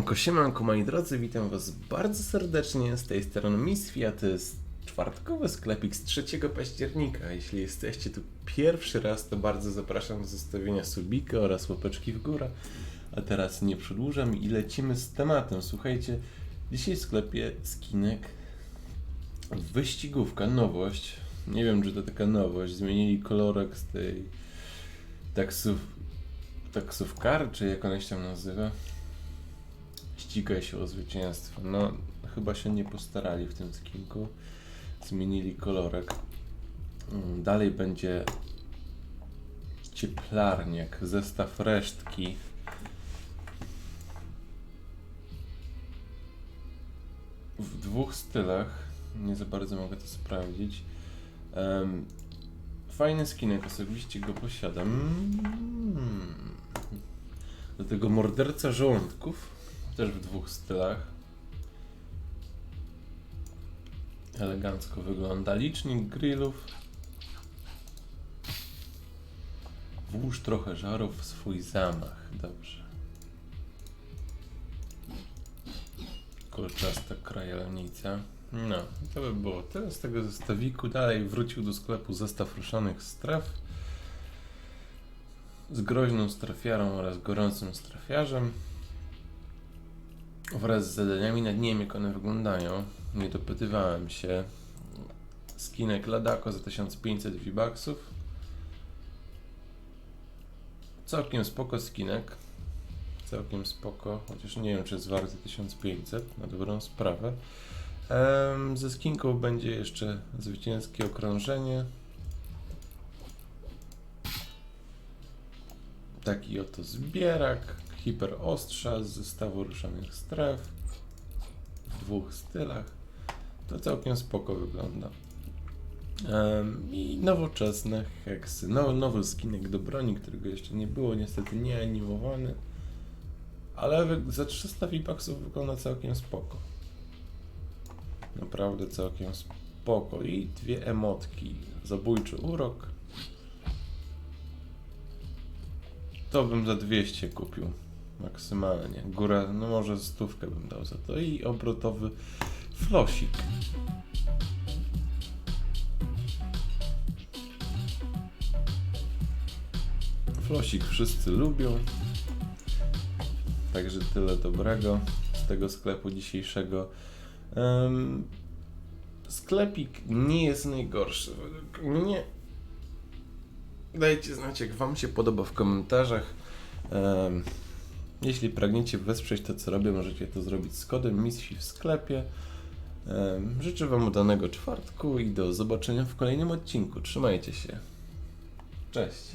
Siemanko, siemanko moi drodzy, witam was bardzo serdecznie, z tej strony Misfi, a to jest czwartkowy sklepik z 3 października. Jeśli jesteście tu pierwszy raz, to bardzo zapraszam do zostawienia subika oraz łapeczki w górę. A teraz nie przedłużam i lecimy z tematem. Słuchajcie, dzisiaj w sklepie skinek wyścigówka, nowość. Nie wiem, czy to taka nowość. Zmienili kolorek z tej taksów, taksówkar, czy jak ona się tam nazywa. Ścigaj się o zwycięstwo. No, chyba się nie postarali w tym skinku. Zmienili kolorek. Mm, Dalej będzie cieplarniak, zestaw resztki. W dwóch stylach. Nie za bardzo mogę to sprawdzić. Em, fajny skinek, osobiście go posiadam. Mm. Do tego morderca żołądków, też w dwóch stylach. Elegancko wygląda. Licznik grillów. Włóż trochę żarów w swój zamach. Dobrze. Kolczasta krajalnica. No, to by było tyle z tego zestawiku. Dalej wrócił do sklepu zestaw ruszanych stref z groźną strafiarą oraz gorącym strafiarzem wraz z zadaniami nad nim, jak one wyglądają. Nie dopytywałem się. Skinek Ladako za 1500 V-Bucksów. Całkiem spoko skinek. Całkiem spoko, chociaż nie wiem, czy jest warty 1500 na dobrą sprawę. Em, ze skinką będzie jeszcze zwycięskie okrążenie. Taki oto zbierak, hiperostrza z zestawu ruszanych stref w dwóch stylach. To całkiem spoko wygląda. Em, I nowoczesne heksy. No, nowy skinek do broni, którego jeszcze nie było, niestety nie animowany. Ale za 300 V-Bucksów wygląda całkiem spoko. Naprawdę całkiem spoko. I dwie emotki. Zabójczy urok. To bym za 200 kupił. Maksymalnie. Górę, no może stówkę bym dał za to. I obrotowy flosik. Flosik wszyscy lubią. Także tyle dobrego z tego sklepu dzisiejszego. Em, sklepik nie jest najgorszy według mnie. Dajcie znać, jak Wam się podoba w komentarzach. Em, jeśli pragniecie wesprzeć to, co robię, możecie to zrobić z kodem misji w sklepie. Życzę Wam udanego czwartku i do zobaczenia w kolejnym odcinku. Trzymajcie się. Cześć.